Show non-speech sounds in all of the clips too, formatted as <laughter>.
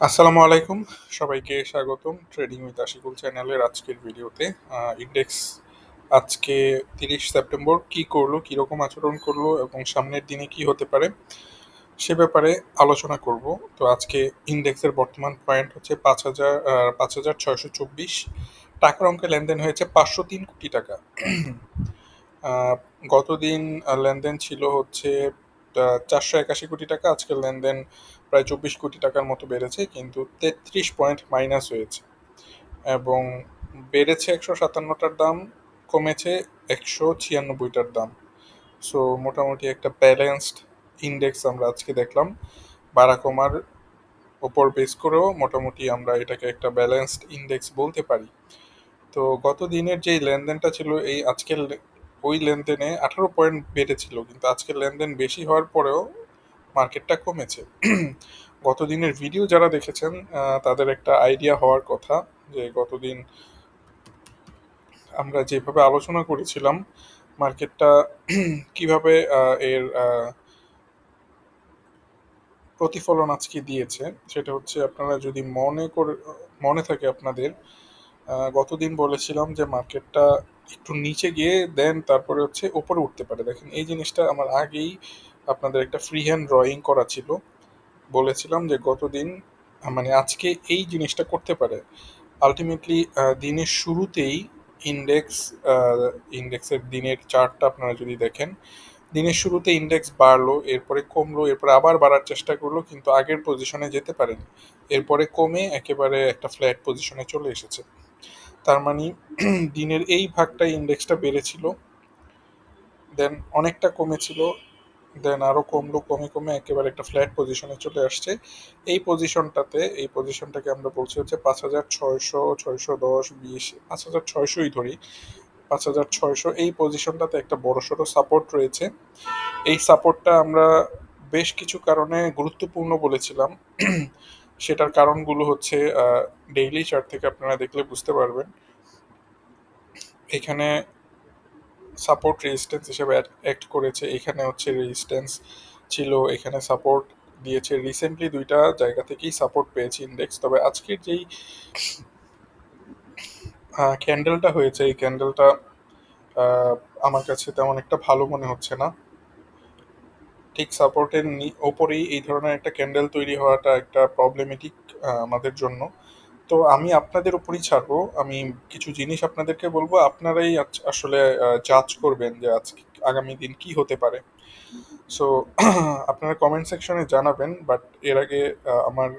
আসসালামু আলাইকুম। সবাইকে স্বাগতম ট্রেডিং উইথ আশিকুল চ্যানেলের আজকের ভিডিওতে। ইন্ডেক্স আজকে তিরিশ সেপ্টেম্বর কি করল, কীরকম আচরণ করল এবং সামনের দিনে কি হতে পারে সে ব্যাপারে আলোচনা করব। তো আজকে ইন্ডেক্সের বর্তমান পয়েন্ট হচ্ছে পাঁচ হাজার পাঁচ হাজার ছয়শো চব্বিশ। টাকার অঙ্কে লেনদেন হয়েছে পাঁচশো তিন কোটি টাকা। গতদিন লেনদেন ছিল হচ্ছে চারশো একাশি কোটি টাকা। আজকের লেনদেন প্রায় চব্বিশ কোটি টাকার মতো বেড়েছে, কিন্তু তেত্রিশ পয়েন্ট মাইনাস হয়েছে। এবং বেড়েছে একশো সাতান্নটার দাম, কমেছে একশো ছিয়ানব্বইটার দাম। সো মোটামুটি একটা ব্যালেন্সড ইন্ডেক্স আমরা আজকে দেখলাম। বাড়া কমার ওপর বেস করেও মোটামুটি আমরা এটাকে একটা ব্যালেন্সড ইন্ডেক্স বলতে পারি। তো, গত দিনের যে লেনদেনটা ছিল, এই আজকের ওই লেনদেনে আঠারো পয়েন্ট বেড়েছিল, কিন্তু আজকের লেনদেন বেশি হওয়ার পরেও মার্কেটটা কমেছে। গতদিনের ভিডিও যারা দেখেছেন তাদের একটা আইডিয়া হওয়ার কথা যে গতদিন আমরা যেভাবে আলোচনা করেছিলাম, মার্কেটটা কীভাবে এর প্রতিফলন আজকে দিয়েছে, সেটা হচ্ছে আপনারা যদি মনে করে, মনে থাকে আপনাদের গতদিন বলেছিলাম যে মার্কেটটা একটু নিচে গিয়ে দেন, তারপরে হচ্ছে ওপরে উঠতে পারে। দেখেন, এই জিনিসটা আমার আগেই আপনাদের একটা ফ্রি হ্যান্ড ড্রয়িং করা ছিল। বলেছিলাম যে গতদিন মানে আজকে এই জিনিসটা করতে পারে। আলটিমেটলি দিনের শুরুতেই ইন্ডেক্স ইন্ডেক্সের দিনের চার্টটা আপনারা যদি দেখেন, দিনের শুরুতে ইন্ডেক্স বাড়লো, এরপরে কমলো, এরপরে আবার বাড়ার চেষ্টা করল, কিন্তু আগের পজিশনে যেতে পারেনি। এরপরে কমে একেবারে একটা ফ্ল্যাট পজিশনে চলে এসেছে। তার মানে <clears throat> দিনের এই ভাগটা ইন্ডেক্সটা বেড়েছিল দেন অনেকটা কমেছিল দেন আরও কমলো কমে কমে একেবারে একটা ফ্ল্যাট পজিশনে চলে আসছে। এই পজিশনটাতে এই পজিশনটাকে আমরা বলছি হচ্ছে পাঁচ হাজার ছয়শো ছয়শো দশ, বিশ, পাঁচ হাজার ছয়শোই ধরি। পাঁচ হাজার ছয়শো, এই পজিশনটাতে একটা বড় সড়ো সাপোর্ট রয়েছে। এই সাপোর্টটা আমরা বেশ কিছু কারণে গুরুত্বপূর্ণ বলেছিলাম। সেটার কারণগুলো হচ্ছে ডেইলি চার্ট থেকে আপনারা দেখলে বুঝতে পারবেন। এখানে সাপোর্ট রেজিস্ট্যান্স হিসেবে অ্যাক্ট করেছে। এখানে হচ্ছে রেজিস্ট্যান্স ছিল, এখানে সাপোর্ট দিয়েছে। রিসেন্টলি দুইটা জায়গা থেকেই সাপোর্ট পেয়েছে ইন্ডেক্স তবে আজকের যেই ক্যান্ডেলটা হয়েছে, এই ক্যান্ডেলটা আমার কাছে তেমন একটা ভালো মনে হচ্ছে না। ঠিক সাপোর্টের ওপরেই এই ধরনের একটা ক্যান্ডেল তৈরি হওয়াটা একটা প্রবলেমেটিক আমাদের জন্য। তো আমি আপনাদের উপরই ছাড়বো। আমি কিছু জিনিস আপনাদেরকে বলব। আপনারাই আসলে জাজ করবেন যে আজকে আগামী দিন কি হতে পারে। সো <clears throat> আপনারা কমেন্ট সেকশনে জানাবেন বাট এর আগে আমার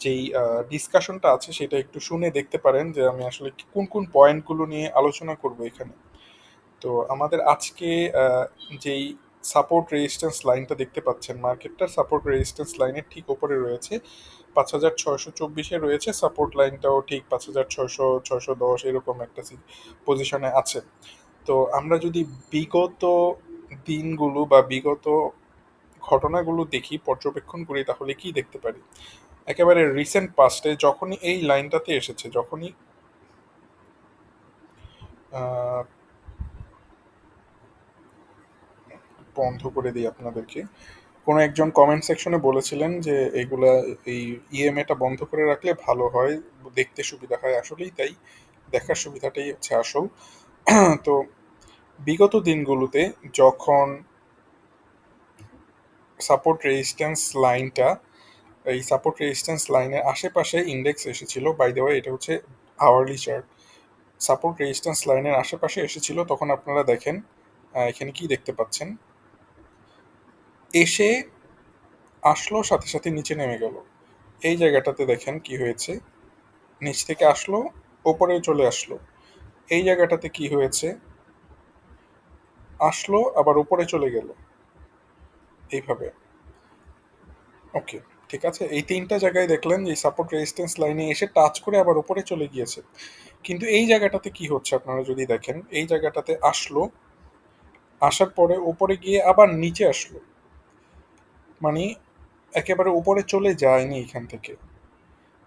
যেই ডিসকাশনটা আছে সেটা একটু শুনে দেখতে পারেন যে আমি আসলে কোন কোন পয়েন্টগুলো নিয়ে আলোচনা করব এখানে। তো আমাদের আজকে যেই সাপোর্ট রেজিস্ট্যান্স লাইনটা দেখতে পাচ্ছেন। মার্কেটটা সাপোর্ট রেজিস্ট্যান্স লাইনের ঠিক ওপরে রয়েছে। পাঁচ হাজার ছয়শো চব্বিশে রয়েছে সাপোর্ট লাইনটাও ঠিক পাঁচ হাজার ছয়শো ছয়শো দশ এরকম একটা পজিশনে আছে। তো আমরা যদি বিগত দিনগুলো বা বিগত ঘটনাগুলো দেখি, পর্যবেক্ষণ করি, তাহলে কি দেখতে পারি? একেবারে রিসেন্ট পাস্টে যখনই এই লাইনটাতে এসেছে, যখনই বন্ধ করে দিই আপনাদেরকে। কোনো একজন কমেন্ট সেকশনে বলেছিলেন যে এগুলা, এই ইএমএটা বন্ধ করে রাখলে ভালো হয়, দেখতে সুবিধা হয়। আসলেই তাই, দেখার সুবিধাটাই হচ্ছে আসল। <clears throat> তো বিগত দিনগুলোতে যখন সাপোর্ট রেজিস্ট্যান্স লাইনটা এই সাপোর্ট রেজিস্ট্যান্স লাইনের আশেপাশে ইন্ডেক্স এসেছিল বাই দেওয়া এটা হচ্ছে আওয়ারলি চার্ট সাপোর্ট রেজিস্ট্যান্স লাইনের আশেপাশে এসেছিল, তখন আপনারা দেখেন এখানে কি দেখতে পাচ্ছেন? এসে আসলো, সাথে সাথে নিচে নেমে গেল। এই জায়গাটাতে দেখেন কি হয়েছে। নিচ থেকে আসলো, ওপরে চলে আসলো। এই জায়গাটাতে কি হয়েছে? আসলো, আবার উপরে চলে গেল। এইভাবে। ওকে, ঠিক আছে? এই তিনটা জায়গায় দেখলেন যে সাপোর্ট রেজিস্ট্যান্স লাইনে এসে টাচ করে আবার উপরে চলে গিয়েছে। কিন্তু এই জায়গাটাতে কি হচ্ছে আপনারা যদি দেখেন, এই জায়গাটাতে আসলো, আসার পরে উপরে গিয়ে আবার নিচে আসলো। মানে একেবারে উপরে চলে যায়নি এখান থেকে।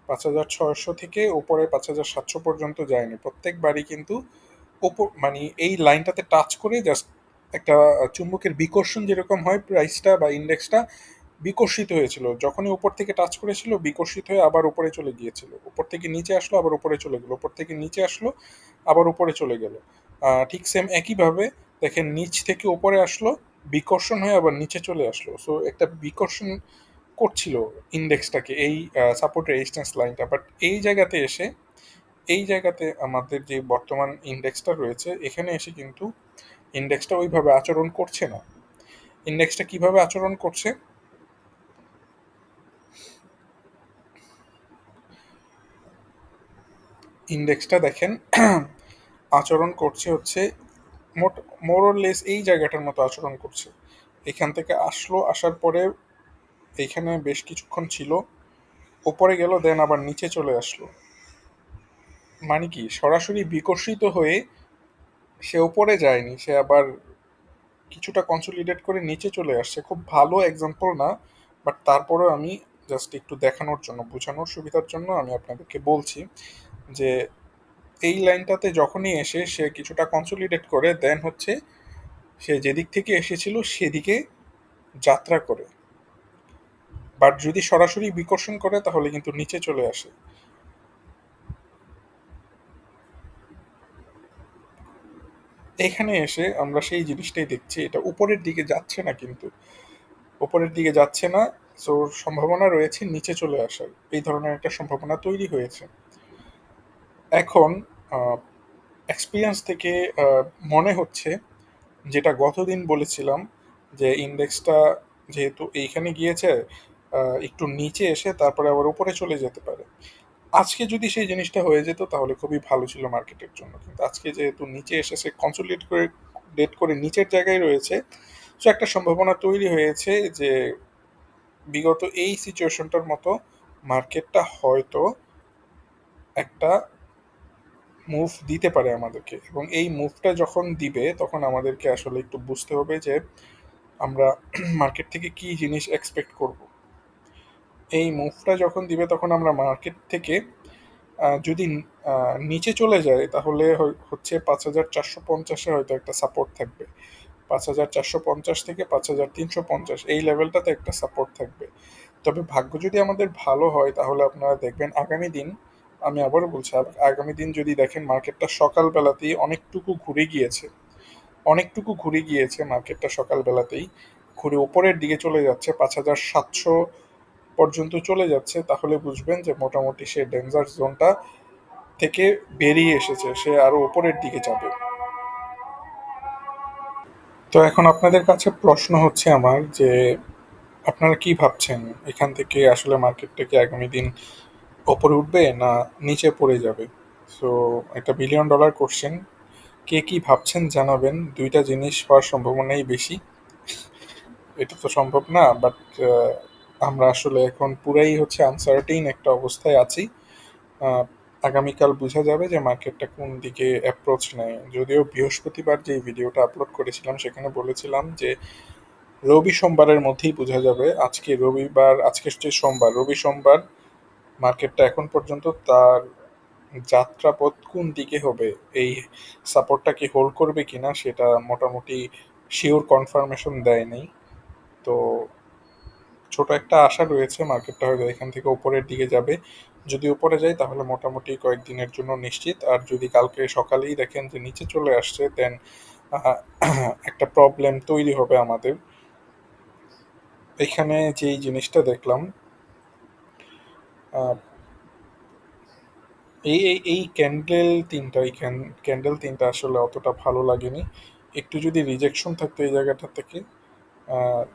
পাঁচ হাজার ছয়শো থেকে উপরে পাঁচ হাজার সাতশো পর্যন্ত যায়নি। প্রত্যেকবারই কিন্তু ওপর মানে এই লাইনটাতে টাচ করে জাস্ট একটা চুম্বকের বিকর্ষণ যেরকম হয় প্রাইসটা বা ইন্ডেক্সটা বিকশিত হয়েছিল। যখনই উপর থেকে টাচ করেছিল বিকশিত হয়ে আবার উপরে চলে গিয়েছিল। উপর থেকে নিচে আসলো, আবার উপরে চলে গেলো। উপর থেকে নিচে আসলো, আবার উপরে চলে গেল। ঠিক সেম একইভাবে দেখেন নিচ থেকে উপরে আসলো বিকর্ষণ হয়ে আবার নিচে চলে আসলো। সো একটা বিকর্ষণ করছিল ইন্ডেক্সটাকে, এই সাপোর্ট রেজিস্ট্যান্স লাইনটা বাট এই জায়গাতে এসে, এই জায়গাতে আমাদের যে বর্তমান ইন্ডেক্সটা রয়েছে, এখানে এসে কিন্তু ইন্ডেক্সটা ওইভাবে আচরণ করছে না। ইন্ডেক্সটা কীভাবে আচরণ করছে? ইন্ডেক্সটা দেখেন, আচরণ করছে হচ্ছে মোট মোরলেস এই জায়গাটার মতো আচরণ করছে। এখান থেকে আসলো, আসার পরে এইখানে বেশ কিছুক্ষণ ছিল। ওপরে গেল দেন আবার নিচে চলে আসলো। মানে কি, সরাসরি বিকশিত হয়ে সে ওপরে যায়নি, সে আবার কিছুটা কনসলিডেট করে নিচে চলে আসছে। খুব ভালো এক্সাম্পল না বাট তারপরেও আমি জাস্ট একটু দেখানোর জন্য, বোঝানোর সুবিধার জন্য আমি আপনাদেরকে বলছি যে এই লাইনটাতে যখনই এসে সে কিছুটা কনসলিডেট করে দেন হচ্ছে সে যেদিক থেকে এসেছিল সেদিকে যাত্রা করে। বাট যদি সরাসরি বিকর্ষণ করে, তাহলে কিন্তু নিচে চলে আসে। এখানে এসে আমরা সেই জিনিসটাই দেখছি, এটা উপরের দিকে যাচ্ছে না কিন্তু। উপরের দিকে যাচ্ছে না সো সম্ভাবনা রয়েছে নিচে চলে আসার। এই ধরনের একটা সম্ভাবনা তৈরি হয়েছে। এখন এক্সপিরিয়েন্স থেকে মনে হচ্ছে, যেটা গতদিন বলেছিলাম, যে ইন্ডেক্সটা যেহেতু এইখানে গিয়েছে একটু নিচে এসে তারপরে আবার উপরে চলে যেতে পারে। আজকে যদি সেই জিনিসটা হয়ে যেত, তাহলে খুবই ভালো ছিল মার্কেটের জন্য। কিন্তু আজকে যেহেতু নিচে এসে সে কনসোলিডেট করে ডেট করে নিচের জায়গায় রয়েছে সো একটা সম্ভাবনা তৈরি হয়েছে যে বিগত এই সিচুয়েশনটার মতো মার্কেটটা হয়তো একটা মুভ দিতে পারে আমাদেরকে। এবং এই মুভটা যখন দিবে, তখন আমাদেরকে আসলে একটু বুঝতে হবে যে আমরা <clears throat> মার্কেট থেকে কি জিনিস এক্সপেক্ট করব। এই মুভটা যখন দিবে, তখন আমরা মার্কেট থেকে যদি নিচে চলে যায়, তাহলে হচ্ছে পাঁচ হাজার চারশো পঞ্চাশে হয়তো একটা সাপোর্ট থাকবে। পাঁচ হাজার চারশো পঞ্চাশ থেকে পাঁচ হাজার তিনশো পঞ্চাশ, এই লেভেলটাতে একটা সাপোর্ট থাকবে। তবে ভাগ্য যদি আমাদের ভালো হয়, তাহলে আপনারা দেখবেন আগামী দিন আমি আবারও বলছি আগামী দিন যদি দেখেন মার্কেটটা সকালবেলাতেই অনেকটুকু ঘুরে গিয়েছে, অনেকটুকু ঘুরে গিয়েছে মার্কেটটা সকালবেলাতেই, ঘুরে ওপরের দিকে চলে যাচ্ছে, পাঁচ হাজার সাতশো পর্যন্ত চলে যাচ্ছে, তাহলে বুঝবেন যে মোটামুটি সে ডেঞ্জার জোনটা থেকে বেরিয়ে এসেছে, সে আরও ওপরের দিকে যাবে। তো এখন আপনাদের কাছে প্রশ্ন হচ্ছে আমার যে আপনারা কি ভাবছেন? এখান থেকে আসলে মার্কেটটাকে আগামী দিন ওপরে উঠবে না নিচে পড়ে যাবে। সো একটা বিলিয়ন ডলার কোশ্চেন কে কি ভাবছেন জানাবেন? দুইটা জিনিস হওয়ার সম্ভাবনাই বেশি। এটা তো সম্ভব না বাট আমরা আসলে এখন পুরাই হচ্ছে আনসার্টিন একটা অবস্থায় আছি। আগামীকাল বোঝা যাবে যে মার্কেটটা কোন দিকে অ্যাপ্রোচ নেয়। যদিও বৃহস্পতিবার যে ভিডিওটা আপলোড করেছিলাম, সেখানে বলেছিলাম যে রবি সোমবারের মধ্যেই বোঝা যাবে। আজকে রবিবার আজকে হচ্ছে সোমবার, রবি সোমবার মার্কেটটা এখন পর্যন্ত তার যাত্রাপথ কোন দিকে হবে? এই সাপোর্টটা কি হোল্ড করবে কিনা সেটা মোটামুটি শিওর কনফার্মেশন দেয়নি। তো ছোট একটা আশা রয়েছে মার্কেটটা হয়তো এখান থেকে উপরের দিকে যাবে। যদি উপরে যায় তাহলে মোটামুটি কয়েকদিনের জন্য নিশ্চিত। আর যদি কালকে সকালেই দেখেন যে নিচে চলে আসছে দেন একটা প্রবলেম তৈরি হবে আমাদের। এখানে যেই জিনিসটা দেখলাম এই এই এই ক্যান্ডেল তিনটা এই ক্যান্ডেল তিনটা আসলে অতটা ভালো লাগেনি। একটু যদি রিজেকশন থাকতো এই জায়গাটা থেকে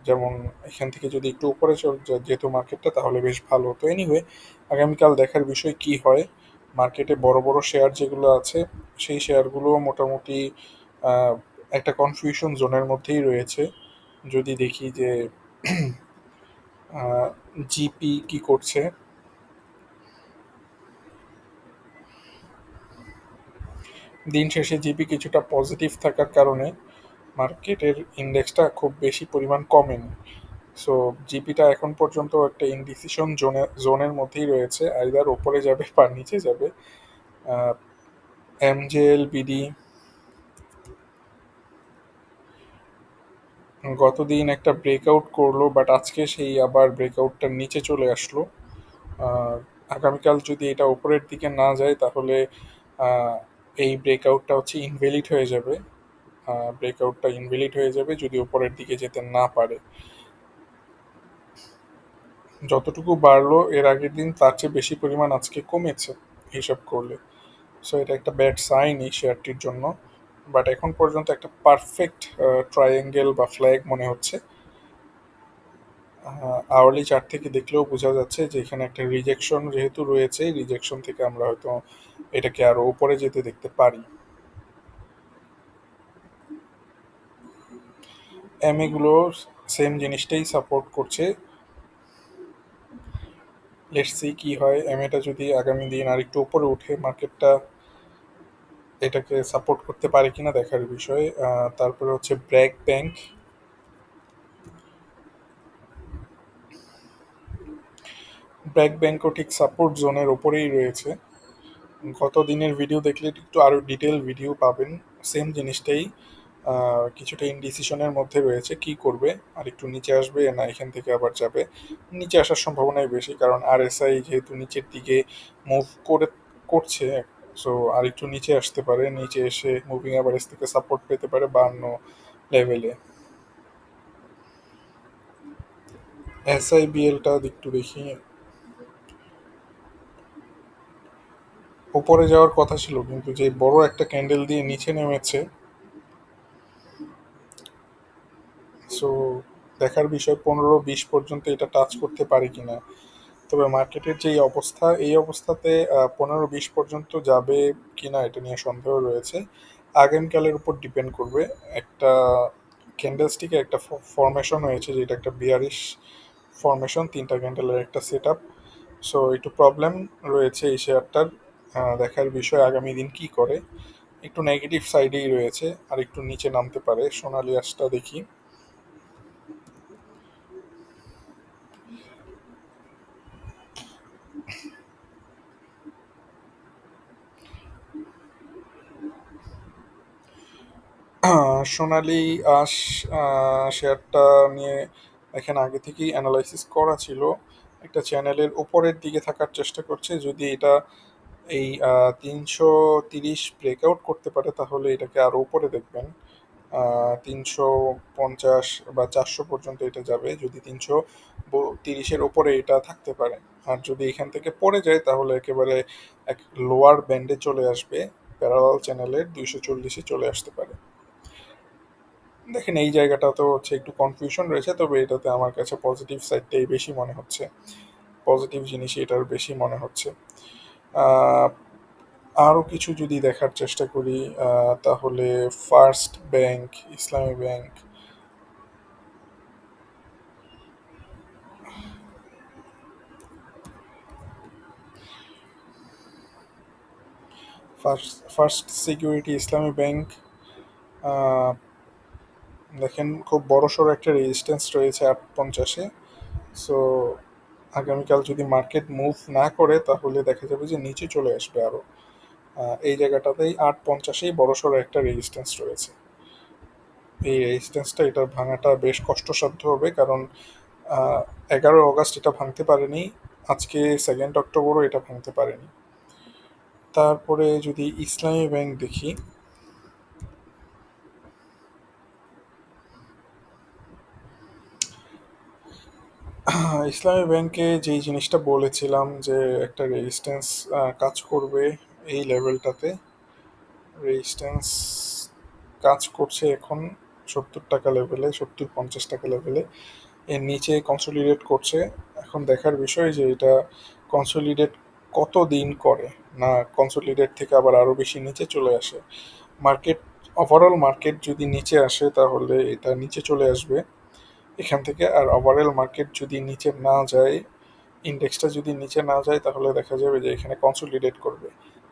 যেমন এখান থেকে যদি একটু উপরে চলে যেহেতু মার্কেটটা তাহলে বেশ ভালো হতো। এনিওয়ে আগামীকাল দেখার বিষয় কি হয়? মার্কেটে বড় বড় শেয়ার যেগুলো আছে, সেই শেয়ারগুলো মোটামুটি একটা কনফিউশন জোনের মধ্যেই রয়েছে। যদি দেখি যে <clears throat> জিপি কি করছে? দিন শেষে জিপি কিছুটা পজিটিভ থাকার কারণে মার্কেটের ইন্ডেক্সটা খুব বেশি পরিমাণ কমেনি। সো জিপিটা এখন পর্যন্ত একটা ইনডিসিশন জোনে জোনের মধ্যেই রয়েছে। আইদার ওপরে যাবে বা নিচে যাবে। এমজেএল বিডি গতদিন একটা ব্রেকআউট করল বাট আজকে সেই আবার ব্রেকআউটটার নিচে চলে আসলো। আগামীকাল যদি এটা ওপরের দিকে না যায়, তাহলে এই ব্রেকআউটটা হচ্ছে ইনভ্যালিড হয়ে যাবে। ব্রেকআউটটা ইনভ্যালিড হয়ে যাবে যদি উপরের দিকে যেতে না পারে। যতটুকু বাড়লো, এর আগের দিন তার চেয়ে বেশি পরিমাণ আজকে কমেছে হিসাব করলে। সো এটা একটা ব্যাড সাইন এই শেয়ারটির জন্য। বাট এখন পর্যন্ত একটা পারফেক্ট ট্রায়াঙ্গেল বা ফ্ল্যাগ মনে হচ্ছে। আওয়ারলি চার্ট থেকে দেখলেও বোঝা যাচ্ছে যে এখানে একটা রিজেকশন যেহেতু রয়েছে রিজেকশন থেকে আমরা হয়তো এটাকে আরও উপরে যেতে দেখতে পারি। এমএ গুলো সেম জিনিসটাই সাপোর্ট করছে। লেটস সি কি হয়। এমএটা যদি আগামী দিন আর একটু উপরে উঠে মার্কেটটা এটাকে সাপোর্ট করতে পারে কিনা দেখার বিষয়। তারপরে হচ্ছে ব্র্যাক ব্যাংক ব্র্যাক ব্যাংকও ঠিক সাপোর্ট জোনের ওপরেই রয়েছে। গত দিনের ভিডিও দেখলে একটু আরও ডিটেল ভিডিও পাবেন। সেম জিনিসটাই কিছুটা ইনডিসিশনের মধ্যে রয়েছে, কি করবে? আর একটু নিচে আসবে না এখান থেকে আবার যাবে? নিচে আসার সম্ভাবনাই বেশি, কারণ আরএসআই যেহেতু নিচের দিকে মুভ করে, করছে সো আর একটু নিচে আসতে পারে, নিচে এসে মুভিং অ্যাভারেজ থেকে সাপোর্ট পেতে পারে বান্ন লেভেলে এস আই এসআইবিএলটা একটু দেখি। উপরে যাওয়ার কথা ছিল, কিন্তু যে বড় একটা ক্যান্ডেল দিয়ে নিচে নেমেছে সো দেখার বিষয় পনেরো বিশ পর্যন্ত এটা টাচ করতে পারে কিনা। তবে মার্কেটের যে অবস্থা, এই অবস্থাতে পনেরো বিশ পর্যন্ত যাবে কিনা এটা নিয়ে সন্দেহ রয়েছে। আগামীকালের উপর ডিপেন্ড করবে। একটা ক্যান্ডেল ক্যান্ডেলস্টিকে একটা ফরমেশন হয়েছে, যেটা একটা বিয়ারিশ ফরমেশন তিনটা ক্যান্ডেলের একটা সেট আপ সো একটু প্রবলেম রয়েছে এই শেয়ারটার দেখার বিষয় আগামী দিন কি করে। একটু নেগেটিভ সাইডেই রয়েছে, আর একটু নিচে নামতে পারে। সোনালি আঁশটা দেখি। সোনালি আঁশ শেয়ারটা নিয়ে এখানে আগে থেকেই অ্যানালাইসিস করা ছিল। একটা চ্যানেলের উপরের দিকে থাকার চেষ্টা করছে, যদি এটা এই তিনশো তিরিশ ব্রেকআউট করতে পারে, তাহলে এটাকে আরও উপরে দেখবেন। তিনশো পঞ্চাশ বা চারশো পর্যন্ত এটা যাবে, যদি তিনশো তিরিশের ওপরে এটা থাকতে পারে। আর যদি এখান থেকে পড়ে যায়, তাহলে একেবারে এক লোয়ার ব্যান্ডে চলে আসবে প্যারালাল চ্যানেলের দুইশো চল্লিশে চলে আসতে পারে। দেখেন, এই জায়গাটা তো হচ্ছে একটু কনফিউশন রয়েছে, তবে এটাতে আমার কাছে পজিটিভ সাইডটাই বেশি মনে হচ্ছে। পজিটিভ জিনিসই এটার বেশি মনে হচ্ছে। আরও কিছু যদি দেখার চেষ্টা করি তাহলে first bank Islami bank first first security Islami bank দেখেন খুব বড়সড় একটা রেজিস্ট্যান্স রয়েছে আট পঞ্চাশে। সো আগামীকাল যদি মার্কেট মুভ না করে, তাহলে দেখা যাবে যে নিচে চলে আসবে আরও এই জায়গাটাতেই আট পঞ্চাশেই বড়সড় একটা রেজিস্ট্যান্স রয়েছে। এই রেজিস্ট্যান্সটা এটা ভাঙাটা বেশ কষ্টসাধ্য হবে কারণ এগারো অগাস্ট এটা ভাঙতে পারেনি, আজকে সেকেন্ড অক্টোবরও এটা ভাঙতে পারেনি। তারপরে যদি ইসলামী ব্যাংক দেখি <clears throat> ইসলামী ব্যাংকে যেই জিনিসটা বলেছিলাম যে একটা রেজিস্ট্যান্স কাজ করবে এই লেভেলটাতে রেজিস্ট্যান্স কাজ করছে এখন সত্তর টাকা লেভেলে সত্তর পঞ্চাশ টাকা লেভেলে এর নিচে কনসোলিডেট করছে। এখন দেখার বিষয় যে এটা কনসোলিডেট কত দিন করে? না কনসোলিডেট থেকে আবার আরও বেশি নিচে চলে আসে। মার্কেট ওভারঅল মার্কেট যদি নিচে আসে তাহলে এটা নিচে চলে আসবে। এখান থেকে আর ওভারঅল মার্কেট যদি নিচে না যায় ইন্ডেক্সটা যদি নিচে না যায়, তাহলে দেখা যাবে যে এখানে কনসোলিডেট করবে।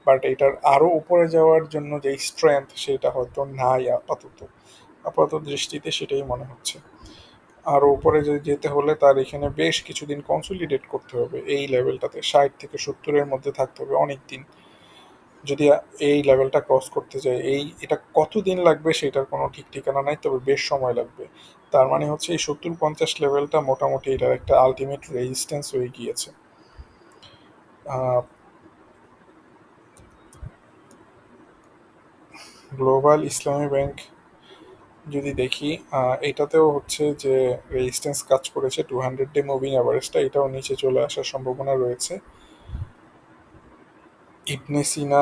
বাট এটার আরও উপরে যাওয়ার জন্য যে স্ট্রেংথ সেটা হয়তো নাই আপাতত। আপাতত দৃষ্টিতে সেটাই মনে হচ্ছে। আরও উপরে যেতে হলে তার এখানে বেশ কিছুদিন কনসোলিডেট করতে হবে। এই লেভেলটাতে ষাট থেকে সত্তরের মধ্যে থাকতে হবে অনেক দিন যদি এই লেভেলটা ক্রস করতে যায় এই, এটা কতদিন লাগবে সেটার কোনো ঠিক ঠিকানা নাই, তবে বেশ সময় লাগবে। তার মানে হচ্ছে এই সত্তর পঞ্চাশ লেভেলটা মোটামুটি এটার একটা আলটিমেট রেজিস্ট্যান্স হয়ে গিয়েছে। গ্লোবাল ইসলামী ব্যাংক যদি দেখি এটাতেও হচ্ছে যে রেজিস্ট্যান্স কাজ করেছে টু হান্ড্রেড ডে মুভিং অ্যাভারেজটা এটাও নিচে চলে আসার সম্ভাবনা রয়েছে। ইবনে সিনা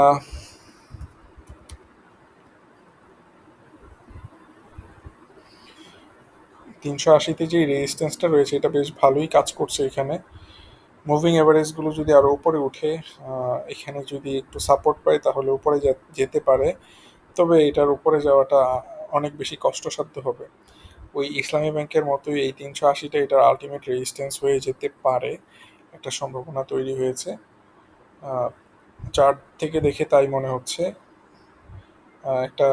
তিনশো আশিতে যে রেজিস্ট্যান্সটা রয়েছে, এটা বেশ ভালোই কাজ করছে এখানে। মুভিং অ্যাভারেজগুলো যদি আরও উপরে উঠে এখানে যদি একটু সাপোর্ট পায়, তাহলে উপরে যেতে পারে। তবে এটার উপরে যাওয়াটা অনেক বেশি কষ্টসাধ্য হবে। ওই ইসলামী ব্যাংকের মতোই এই তিনশো আশিটা এটার আলটিমেট রেজিস্ট্যান্স হয়ে যেতে পারে। একটা সম্ভাবনা তৈরি হয়েছে। চার্ট থেকে দেখে তাই মনে হচ্ছে। একটা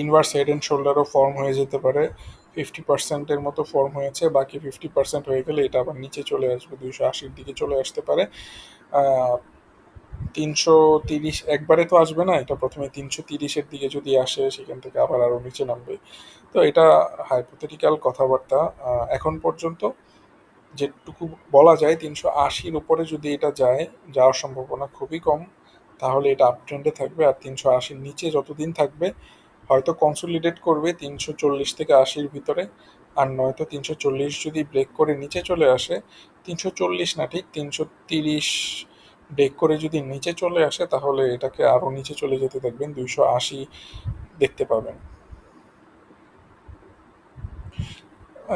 ইনভার্স হেড অ্যান্ড শোল্ডারও ফর্ম হয়ে যেতে পারে। ফিফটি পার্সেন্টের মতো ফর্ম হয়েছে, বাকি ফিফটি পার্সেন্ট হয়ে গেলে এটা আবার নিচে চলে আসবে, দুইশো আশির দিকে চলে আসতে পারে। তিনশো তিরিশ একবারে তো আসবে না, এটা প্রথমে তিনশো তিরিশের দিকে যদি আসে, সেখান থেকে আবার আরও নিচে নামবে। তো এটা হাইপোথেটিক্যাল কথাবার্তা এখন পর্যন্ত। যেটুকু বলা যায়, তিনশো আশির উপরে যদি এটা যায়, যাওয়ার সম্ভাবনা খুবই কম, তাহলে এটা আপ ট্রেন্ডে থাকবে। আর তিনশো আশির নিচে যতদিন থাকবে, হয়তো কনসোলিডেট করবে তিনশো চল্লিশ থেকে আশির ভিতরে। আর নয়তো তিনশো চল্লিশ যদি ব্রেক করে নিচে চলে আসে, তিনশো চল্লিশ না ঠিক, তিনশো তিরিশ ব্রেক করে যদি নিচে চলে আসে, তাহলে এটাকে আরও নিচে চলে যেতে দেখবেন, দুইশো আশি দেখতে পাবেন।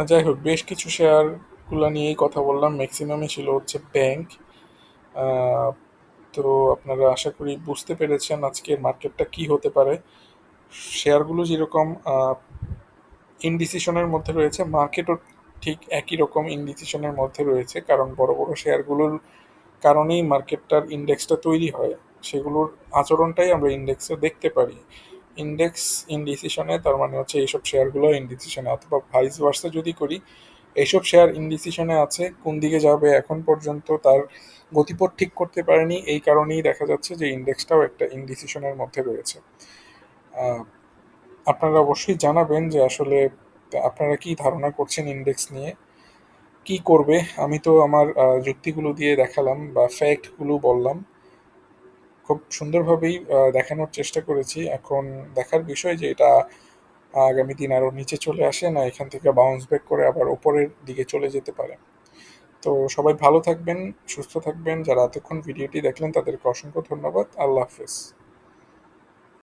যাই হোক, বেশ কিছু শেয়ারগুলো নিয়েই কথা বললাম। ম্যাক্সিমামই ছিল হচ্ছে ব্যাংক তো আপনারা আশা করি বুঝতে পেরেছেন আজকের মার্কেটটা কি হতে পারে। শেয়ারগুলো যেরকম ইনডিসিশনের মধ্যে রয়েছে মার্কেটও ঠিক একই রকম ইনডিসিশনের মধ্যে রয়েছে, কারণ বড় বড় শেয়ারগুলোর কারণেই মার্কেটটার ইন্ডেক্সটা তৈরি হয়। সেগুলোর আচরণটাই আমরা ইন্ডেক্সে দেখতে পারি। ইন্ডেক্স ইনডিসিশনে তার মানে হচ্ছে এইসব শেয়ারগুলো ইনডিসিশনে অথবা ভাইস ভার্সা যদি করি এইসব শেয়ার ইনডিসিশনে আছে, কোন দিকে যাবে এখন পর্যন্ত তার গতিপথ ঠিক করতে পারেনি, এই কারণেই দেখা যাচ্ছে যে ইন্ডেক্সটাও একটা ইনডিসিশনের মধ্যে রয়েছে। আপনারা অবশ্যই জানাবেন যে আসলে আপনারা কি ধারণা করছেন ইন্ডেক্স নিয়ে, কি করবে? আমি তো আমার যুক্তিগুলো দিয়ে দেখালাম বা ফ্যাক্টগুলো বললাম। খুব সুন্দরভাবেই দেখানোর চেষ্টা করেছি। এখন দেখার বিষয় যে এটা আগামী দিন আরও নিচে চলে আসে, না এখান থেকে বাউন্স ব্যাক করে আবার ওপরের দিকে চলে যেতে পারে। তো সবাই ভালো থাকবেন, সুস্থ থাকবেন, যারা এতক্ষণ ভিডিওটি দেখলেন তাদেরকে অসংখ্য ধন্যবাদ, আল্লাহ হাফেজ।